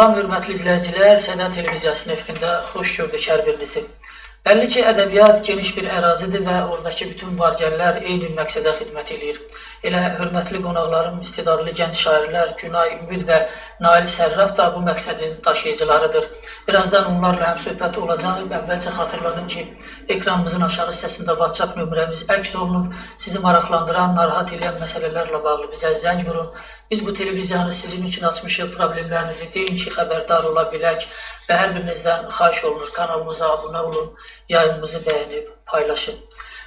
Salam hörmətli izləyicilər, Səda televiziyasının efirində xoş gördük hər birinizi. Bəlli ki, ədəbiyyat geniş bir ərazidir və oradakı bütün vargəllər eyni məqsədə xidmət edir. Elə hörmətli qonaqlarım, istedadlı gənc şairlər Günay Ümid və Nail Sərraf da bu məqsədin daşıyıcılarıdır. Birazdan onlarla həm söhbət olacaq. Əvvəlcə xatırladım ki, ekranımızın aşağı hissəsində WhatsApp nömrəmiz əks olunub. Sizi maraqlandıran, narahat edən məsələlərlə bağlı bizə zəng vurun. Biz bu televiziyanı sizin üçün açmışıq. Problemlərinizi deyin ki, xəbərdar ola bilək və hər birinizdən xahiş olunur kanalımıza abunə olun, yayınımızı bəyənib paylaşın.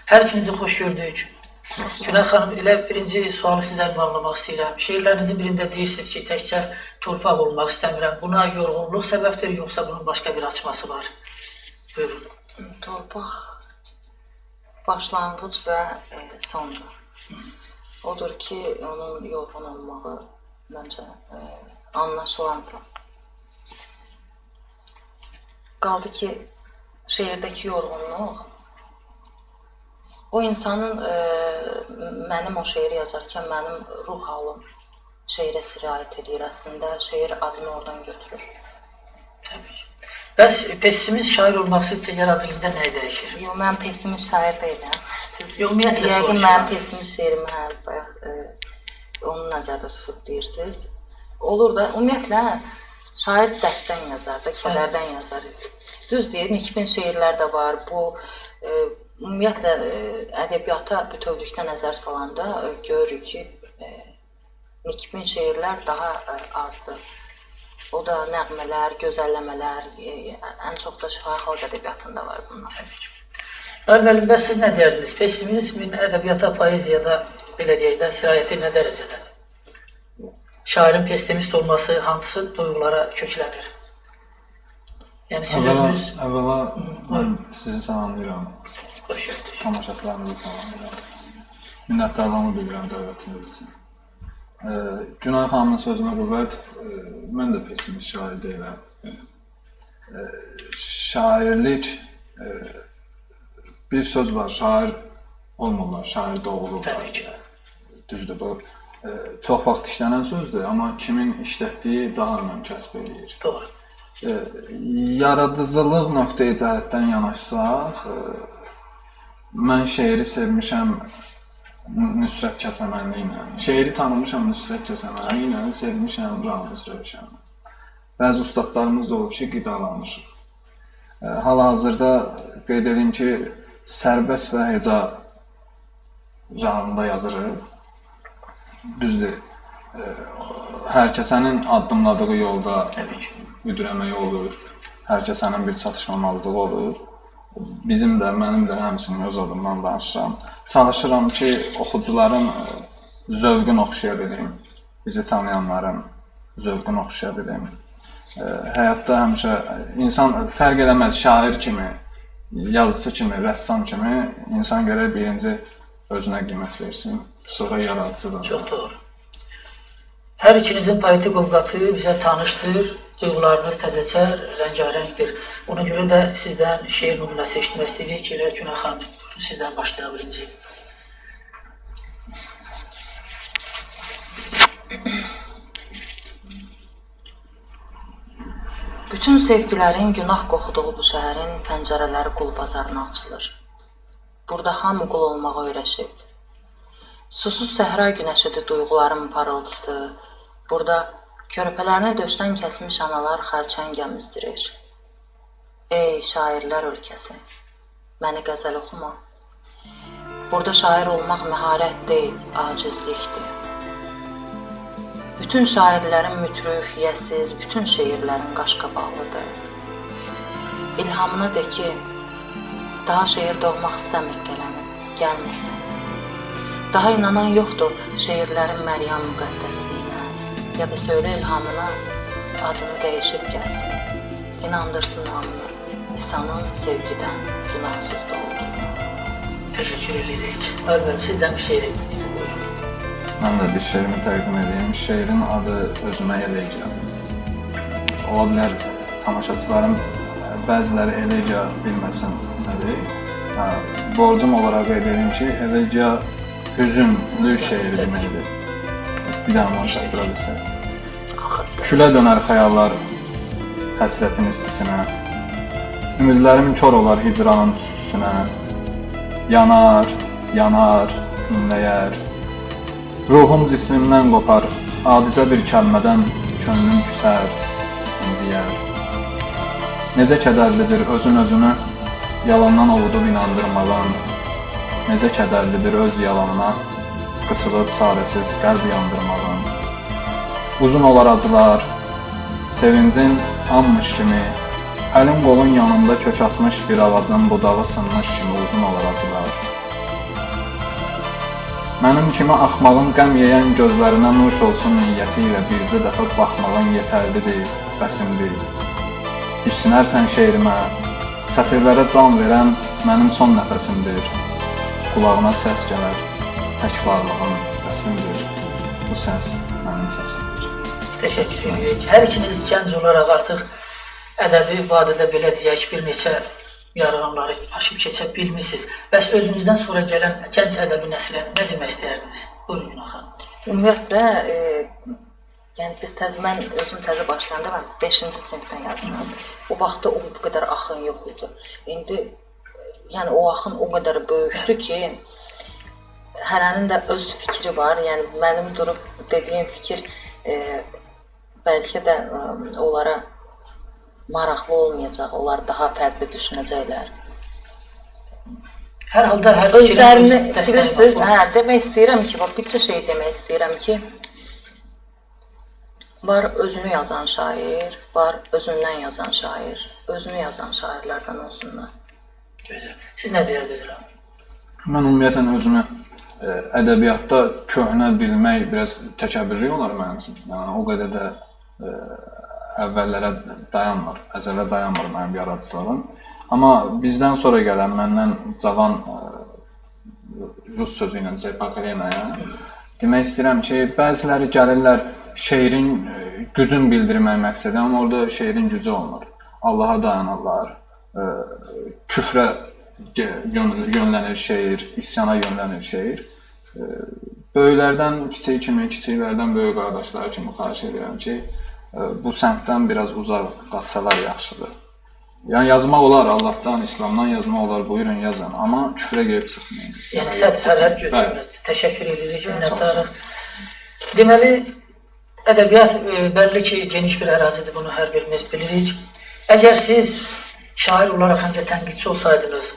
Hər ikinizi xoş gördük. Günay xanım, elə birinci sualı sizə ünvanlamaq istəyirəm. Şeirlərinizin birində deyirsiniz ki, təkcə torpaq olmaq istəmirəm. Buna yorğunluq səbəbdir, yoxsa bunun başqa bir açması var? Buyurun. Torpaq başlanğıc və e, sondur. Odur ki, onun yorğun olmağı məncə e, anlaşılandır. Qaldı ki, şeirdəki yorğunluq o insanın e, mənim o şeiri yazarkən mənim ruh halım şeirə sirayət edir əslində. Şeir adını oradan götürür. Təbii ki. Bəs pessimist şair olmaq sizcə yaradıcılıqda nə dəyişir? Yox, mən pessimist şair deyiləm. Siz Yox, ümumiyyətlə yəqin mənim pessimist şeirimi hə, bayaq e, onu nəzərdə tutub deyirsiniz. Olur da, ümumiyyətlə şair dərddən yazar da, kədərdən yazar. Düz deyir, Nikbin şeirlər də var. Bu e, ümumiyyətlə e, ədəbiyyata bütövlükdə nəzər salanda e, görürük ki, e, Nikbin şeirlər daha azdır. O da nəğmələr, gözəlləmələr, ən çox da şifahi xalq ədəbiyyatında var bunlar. Nail müəllim, bəs siz nə deyərdiniz? Pessimizmin ədəbiyyata, poeziyada, belə deyək də, sirayəti nə dərəcədədir? Şairin pessimist olması hansı duyğulara köklənir? Yəni siz Əvvəla, özünüz əvvəla mən sizi salamlayıram. Tamaşaçılarınızı salamlayıram. Minnətdarlığımı bildirirəm dəvətiniz üçün. E, Günay xanımın sözünə qüvvət, e, mən də pessimist şair deyiləm. E, şairlik e, bir söz var, şair olmurlar, şair doğulurlar. Təbii ki. Düzdür, bu e, çox vaxt işlənən sözdür, amma kimin işlətdiyi daha önəm kəsb eləyir. Doğru. E, yaradıcılıq nöqteyi cəhətdən yanaşsaq, e, mən şeiri sevmişəm Nüsrət Kəsəmənli ilə. Şeiri tanımışam Nüsrət Kəsəmənli ilə, sevmişəm Ramiz Rövşən. Bəzi ustadlarımız da olub ki, qidalanmışıq. E, Hal-hazırda qeyd edim ki, sərbəst və heca janrında yazırıq. Düzdür. E, Hər kəsənin addımladığı yolda müdürəmək olur. Hər kəsənin bir çatışmamazlığı olur. Bizim də, mənim də həmçinin öz adımdan danışıram. Çalışıram ki, oxucuların e, zövqünü oxşaya bilim. Bizi tanıyanların zövqünü oxşaya bilim. E, Həyatda həmişə insan fərq eləməz şair kimi, yazıçı kimi, rəssam kimi insan gərək birinci özünə qiymət versin, sonra yaradıcı da. Çox doğru. Hər ikinizin poetik ovqatı bizə tanışdır, duyğularınız təzəcə rəngarəngdir. Ona görə də sizdən şeir nümunəsi eşitmək istəyirik. Elə Günay xanım, buyurun, sizdən başlayaq birinci. Bütün sevgilərin günah qoxuduğu bu şəhərin pəncərələri qul bazarına açılır. Burada hamı qul olmağı öyrəşib. Susuz səhra günəşidir duyğuların parıltısı. Burada körpələrini döşdən kəsmiş analar xərçəng gəmizdirir. Ey şairlər ölkəsi, məni qəzəl oxuma. Burada şair olmaq məharət deyil, acizlikdir. Bütün şairlərin mütrüf, yəsiz, bütün şeirlərin qaşqabaqlıdır. İlhamına de ki, daha şeir doğmaq istəmir qələmim, gəlməsin. Daha inanan yoxdur şeirlərin Məryəm müqəddəsliyinə, ya da söylə ilhamına adını dəyişib gəlsin. İnandırsın hamını İsa'nın sevgidən günahsız doğulduğuna. Təşəkkür edirik. Ömrüm, sizdən bir şeir etmək istəyirəm. Buyurun. Mən də bir şeirimi təqdim edeyim. Şeirin adı Özümə Elegiya. Ola bilər tamaşaçılarım ə, bəziləri Elegiya bilməsin nədir. Hə, borcum olaraq qeyd edeyim ki, Elegiya hüzünlü şeiri deməkdir. Bir daha çatdıra bilsək. Axırda. Külə dönər xəyallar həsrətin istisinə. Ümidlərim kor olar hicranın tüstüsünə. Yanar, yanar, inləyər. Ruhum cismimdən qopar, adicə bir kəlmədən könlüm küsər, inciyər. Necə kədərlidir özün özünü yalandan ovudub inandırmağın. Necə kədərlidir öz yalanına qısılıb çarəsiz qəlb yandırmağın. Uzun olar acılar, sevincin anmış kimi, əlin qolun yanında kök atmış bir ağacın budağı sınmış kimi uzun olar acılar. Mənim kimi axmağın qəm yeyən gözlərinə nuş olsun niyyəti ilə bircə dəfə baxmağın yetərlidir, bəsimdir. İçsinərsən şeirimə, sətirlərə can verən mənim son nəfəsimdir. Qulağına səs gələr, tək varlığın bəsimdir. Bu səs mənim səsimdir. Təşəkkür edirik. Hər ikiniz gənc olaraq artıq ədəbi vadədə belə deyək bir neçə yarğanları aşıb keçə bilmisiniz. Bəs özünüzdən sonra gələn gənc ədəbi nəslə nə demək istəyərdiniz? Buyurun xanım. Ümumiyyətlə, e, yəni biz təzə mən özüm təzə başlayanda mən 5-ci sinifdən yazıram. O vaxtda o qədər axın yox idi. İndi e, yəni o axın o qədər böyükdür ki, hərənin də öz fikri var. Yəni mənim durub dediyim fikir e, bəlkə də e, onlara maraqlı olmayacaq. Onlar daha fərqli düşünəcəklər. Hər halda hər Özlərini bilirsiniz, hə, demək istəyirəm ki, bax bircə şey demək istəyirəm ki, var özünü yazan şair, var özündən yazan şair, özünü yazan şairlərdən olsunlar. Gözəl. Siz nə deyərdiniz Rəhm? Mən ümumiyyətlə özümü ə, ədəbiyyatda köhnə bilmək biraz təkəbbürlü olar mənim üçün. Yəni o qədər də ə, əvvəllərə dayanmır, əzələ dayanmır mənim yaradıcılığım. Amma bizdən sonra gələn məndən cavan ə, rus sözü ilə Zepakorenaya demək istəyirəm ki, bəziləri gəlirlər şeirin ə, gücün bildirmək məqsədi, amma orada şeirin gücü olmur. Allaha dayanırlar. Ə, küfrə yönlənir şeir, isyana yönlənir şeir. Ə, Böyüklərdən kiçik kimi, kiçiklərdən böyük qardaşlar kimi xahiş edirəm ki, ə, bu səmtdən biraz uzaq qaçsalar yaxşıdır. Yəni yazmaq olar Allahdan, İslamdan yazmaq olar, buyurun yazın, amma küfrə gəlib çıxmayın. Yəni sərt hərər götürmək. Təşəkkür edirik, minnətdarıq. Deməli, ədəbiyyat e, bəlli ki, geniş bir ərazidir, bunu hər birimiz bilirik. Əgər siz şair olaraq həm də tənqidçi olsaydınız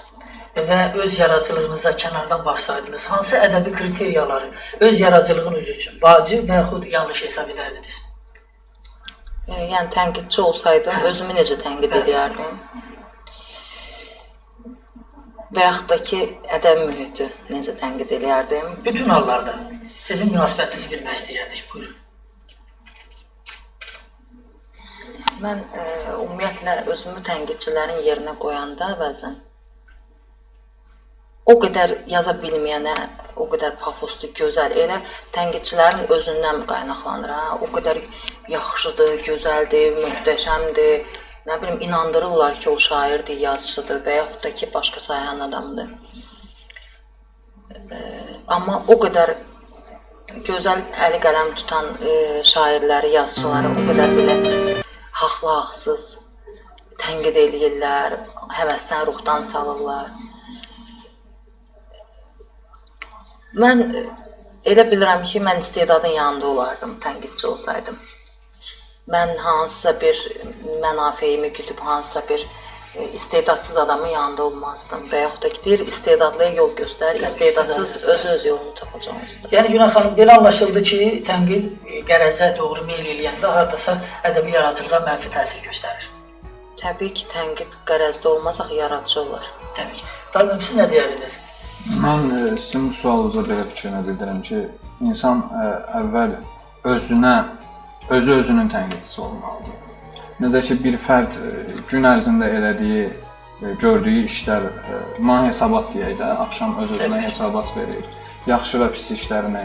və öz yaradıcılığınıza kənardan baxsaydınız, hansı ədəbi kriteriyaları öz yaradıcılığınız üçün vacib və yaxud yanlış hesab edərdiniz? E, Yəni tənqidçi olsaydım, özümü necə tənqid edərdim? Və yaxud da ki, ədəb mühiti necə tənqid edərdim? Bütün hallarda sizin münasibətinizi bilmək istəyərdik. Buyurun. Mən e, ümumiyyətlə özümü tənqidçilərin yerinə qoyanda bəzən o qədər yaza bilməyənə, o qədər pafoslu, gözəl, elə tənqidçilərin özündən qaynaqlanır ha. O qədər yaxşıdır, gözəldir, möhtəşəmdir. Nə bilim inandırırlar ki, o şairdir, yazıçıdır və yaxud da ki, başqa sayən adamdır. E, amma o qədər gözəl əli qələm tutan e, şairləri, yazıçıları o qədər belə haqlı haqsız tənqid eləyirlər, həvəsdən ruhdan salırlar. Mən e, elə bilirəm ki, mən istedadın yanında olardım tənqidçi olsaydım. Mən hansısa bir mənafeyimi güdüb hansısa bir e, istedadsız adamın yanında olmazdım və yaxud da ki, deyir istedadlıya yol göstər, istedadsız özü öz yolunu tapacaqdır. Yəni Günah xanım belə anlaşıldı ki, tənqid e, qərəzə doğru meyl eləyəndə hardasa ədəbi yaradıcılığa mənfi təsir göstərir. Təbii ki, tənqid qərəzdə olmasaq yaradıcı olar. Təbii ki. Qalmım siz nə deyərdiniz? Mən sizin bu sualınıza belə fikrinə bildirəm ki, insan əvvəl özünə, özü özünün tənqidçisi olmalıdır. Necə ki bir fərd gün ərzində elədiyi, gördüyü işlər, buna hesabat deyək də, axşam öz-özünə hesabat verir. Yaxşı və pis işlərini,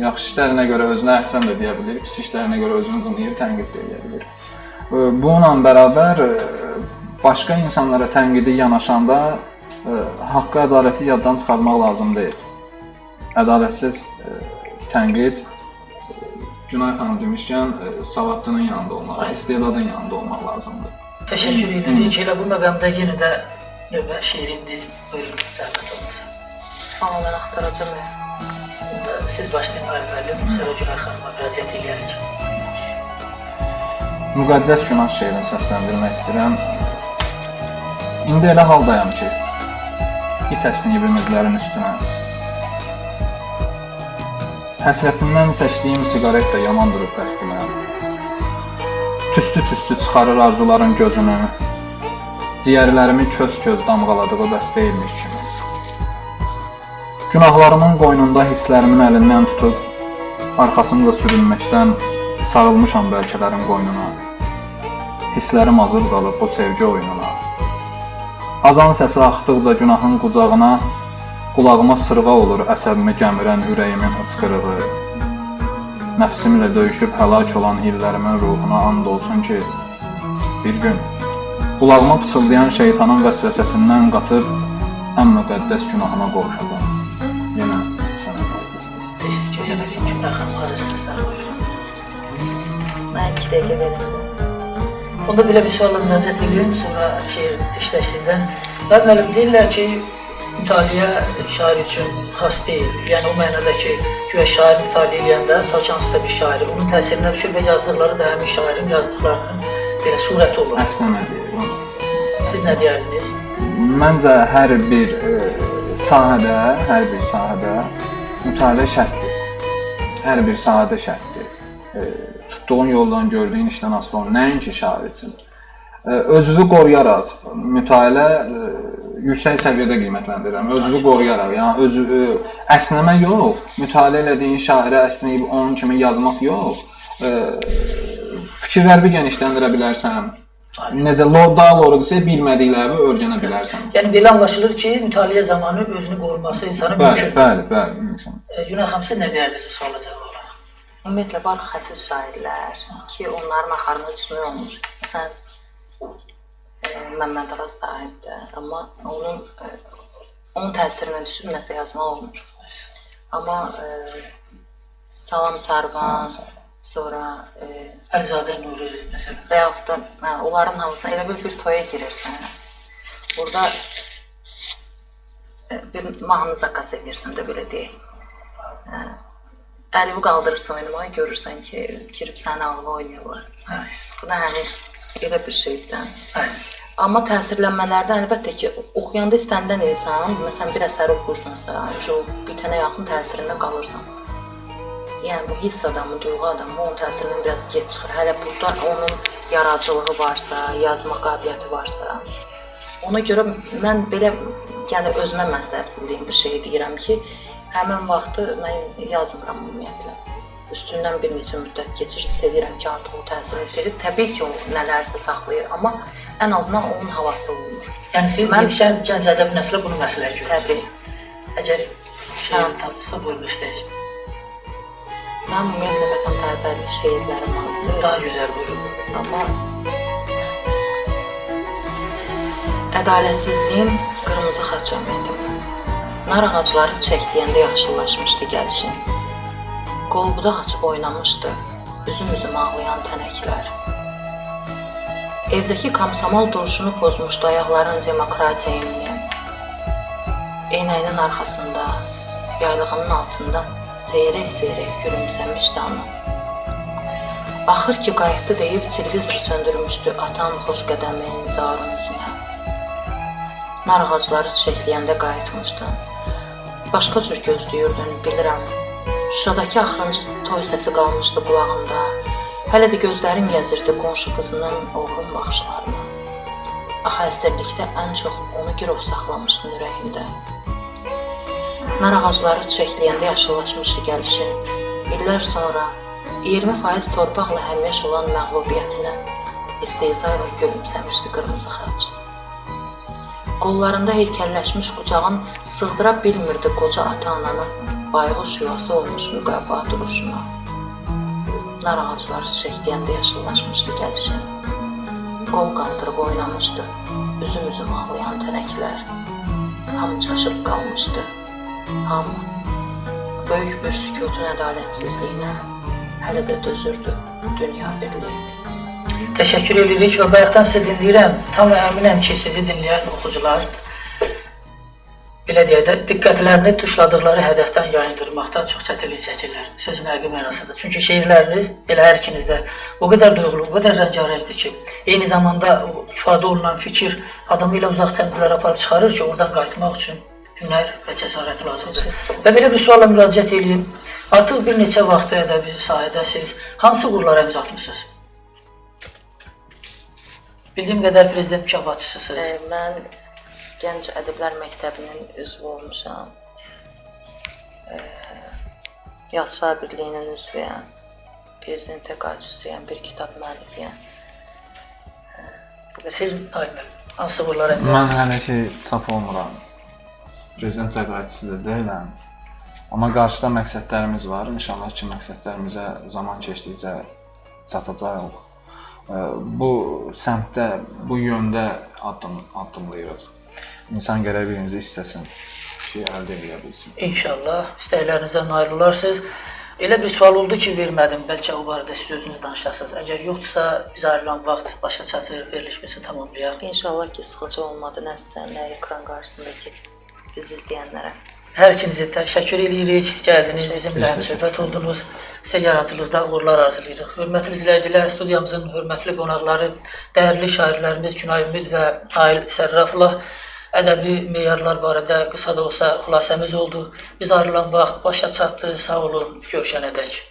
yaxşı işlərinə görə özünə əhsən də deyə bilir, pis işlərinə görə özünü qınayır, tənqid də edə bilir. Bununla bərabər başqa insanlara tənqidi yanaşanda haqqı, ədaləti yaddan çıxarmaq lazım deyil. Ədalətsiz ə, tənqid Günay xanım demişkən, e, savadlının yanında olmaq, istedadın yanında olmaq lazımdır. Teşekkür edirik. Elə bu məqamda yenə də növbə şeirindir. Buyurun, zəhmət olmasa. Amma mən. Bunda siz başlayın müəllim, sonra Günay xanıma müraciət edərik. Müqəddəs günah şeirini səsləndirmək istəyirəm. İndi elə haldayam ki, it əsnibimizlərin üstünə. Həsrətindən çəkdiyim siqaret də yaman durub qəsdimə. Tüstü-tüstü çıxarır arzuların gözünü. Ciyərlərimi köz-köz damğaladığı bəs deyilmiş kimi. Günahlarımın qoynunda hisslərimin əlindən tutub, arxasında sürünməkdən sarılmışam bəlkələrin qoynuna. Hisslərim hazır qalıb o sevgi oyununa. Azan səsi axdıqca günahın qucağına, qulağıma sırğa olur əsəbimi gəmirən ürəyimin hıçqırığı. Nəfsimlə döyüşüb həlak olan illərimin ruhuna and olsun ki, bir gün qulağıma pıçıldayan şeytanın vəsvəsəsindən qaçıb ən müqəddəs günahıma qovuşacağam. Yenə sənə qayıdacağam. Teşekkür ederiz. Günay xanım hazırsınızsa buyurun. Mən 2 dəqiqə verirdim. Onda belə bir sualla müraciət edeyim, sonra şeir işləşsindən. Və müəllim deyirlər ki, mütaliə şair üçün xas deyil. Yəni o mənada ki, güya şair mütaliə edəndə ta ki hansısa bir şairi onun təsirinə düşür və yazdıqları da həmin şairin yazdıqlarının belə surət olur. Əslən nə deyirəm? Siz nə deyərdiniz? Məncə hər bir e, sahədə, hər bir sahədə mütaliə şərtdir. Hər bir sahədə şərtdir. Tutduğun yoldan, gördüyün işdən asılı olmur. Nəinki şair üçün. Özünü qoruyaraq mütaliə e, yüksək səviyyədə qiymətləndirirəm. Özünü qoruyaraq, yəni özü e, əsnəmə yox, mütaliə elədiyin şairə əsnəyib onun kimi yazmaq yox. E, fikirlərini genişləndirə bilərsən. Necə daha doğrusu bilmədiklərini öyrənə bilərsən. Yəni belə anlaşılır ki, mütaliə zamanı özünü qoruması insanın Bəli, mümkün. bəli, bəli, mümkün. Günay xanım siz nə deyərdiniz suala cavab? Ümumiyyətlə var xəsis şairlər ki, onların axarına düşmək olmur. Məsələn, e, Məmməd Araz da aiddir, amma onun e, onun təsirinə düşüb nəsə yazmaq olmur. Amma e, Salam Sarvan, sonra e, Əlizadə Nuri məsələn. və yaxud da hə, onların hamısına elə bil bir toya girirsən. Burada e, bir mahnı zakas edirsən də belə deyək. Hə, Əlini qaldırırsan oynamağa, görürsən ki, girib sənin ağlı oynayırlar. Hə, Bu da həmin elə bir şeydən. aynen. Amma təsirlənmələrdə əlbəttə ki, oxuyanda istənilən insan, məsələn, bir əsəri oxuyursansa, o bitənə yaxın təsirində qalırsan. Yəni bu hiss adamı, duyğu adamı onun təsirindən biraz gec çıxır. Hələ burada onun yaradıcılığı varsa, yazma qabiliyyəti varsa, ona görə mən belə yəni özümə məsləhət bildiyim bir şey deyirəm ki, həmin vaxtı mən yazmıram ümumiyyətlə. Üstündən bir neçə müddət keçir, hiss edirəm ki, artıq o təsir edir. Təbii ki, o nələrsə saxlayır, amma ən azından onun havası olmur. Yəni siz Mən- yetişən gənc ədəb nəslə bunu məsləhət görürsünüz. Təbii. Əgər Hə. tapılsa buyurun işləyəcəm. Mən ümumiyyətlə vətənpərvərlik şeirlərim azdır. Daha gözəl buyurun. Amma ədalətsizliyin qırmızı xaç cəmiyyətim. Nar ağacları çəkləyəndə yaşıllaşmışdı gəlişin. Qolbuda açıb oynamışdı üzüm-üzüm ağlayan tənəklər. Evdəki komsomol duruşunu pozmuşdu ayaqların demokratiya imini. Eynəyinin arxasında, yaylığının altında seyrək-seyrək gülümsəmişdi ana. Axır ki, qayıtdı deyib televizoru söndürmüşdü atan xoş qədəmin zarın üzünə. Nar ağacları çiçəkləyəndə qayıtmışdın. Başqa cür gözləyirdin, bilirəm. Şuşadakı axırıncı toy səsi qalmışdı qulağımda. Hələ də gözlərin gəzirdi qonşu qızının oğlun baxışlarını. Axı əsirlikdə ən çox onu girov saxlamışdın ürəyimdə. Nar ağacları çiçəkləyəndə yaşıllaşmışdı gəlişin. İllər sonra 20% torpaqla həmyaş olan məğlubiyyətinə istehza ilə gülümsəmişdi qırmızı xaç. Qollarında heykəlləşmiş qucağın sığdıra bilmirdi qoca ata-ananı bayğuş yuvası olmuş müqəvva duruşuna. Nar ağacları çiçəkləyəndə yaşıllaşmışdı gəlişin. Qol qaldırıb oynamışdı üzüm-üzüm ağlayan tənəklər. Hamı çaşıb qalmışdı. Hamı böyük bir sükutun ədalətsizliyinə hələ də dözürdü dünya birliyi. Təşəkkür edirik və bayaqdan sizi dinləyirəm. Tam əminəm ki, sizi dinləyən oxucular belə deyək də diqqətlərini tuşladıqları hədəfdən yayındırmaqda çox çətinlik çəkirlər. Sözün həqiqi mənasında. Çünki şeirləriniz elə hər ikinizdə o qədər duyğulu, o qədər rəngarəngdir ki, eyni zamanda ifadə olunan fikir adamı ilə uzaq təmbillərə aparıb çıxarır ki, oradan qayıtmaq üçün hünər və cəsarət lazımdır. Və belə bir sualla müraciət edeyim. Artıq bir neçə vaxtı ədəbi sahədə siz hansı uğurlara imza atmısınız? Bildiyim qədər prezident mükafatçısınız. E, mən Gənc Ədəblər Məktəbinin üzvü olmuşam. E, Yazışlar Birliyinin üzvüyəm. Prezident təqaüdçüsüyəm, bir kitab müəllifiyəm. Siz müəllim, hansı uğurlara imza Mən hələ ki çap olmuram. Prezident təqaüdçüsü də deyiləm. Amma qarşıda məqsədlərimiz var. İnşallah ki, məqsədlərimizə zaman keçdikcə çatacağıq. Ə, Bu səmtdə, bu yöndə addım addımlayırıq. İnsan gərək birinci istəsin ki, əldə edə bilsin. İnşallah istəklərinizə nail olarsınız. Elə bir sual oldu ki, vermədim. Bəlkə o barədə siz özünüz danışasınız. Əgər yoxdursa, bizə ayrılan vaxt başa çatır, verilişimizi tamamlayaq. İnşallah ki, sıxıcı olmadı nəsə, nə ekran qarşısındakı bizi izləyənlərə. Hər ikinizi təşəkkür edirik. Gəldiniz, bizimlə həmsöhbət oldunuz. Sizə yaradıcılıqda uğurlar arzulayırıq. Hörmətli izləyicilər, studiyamızın hörmətli qonaqları, dəyərli şairlərimiz Günay Ümid və Nail Sərrafla ədəbi meyarlar barədə qısa da olsa xülasəmiz oldu. Biz ayrılan vaxt başa çatdı. Sağ olun, görüşənədək.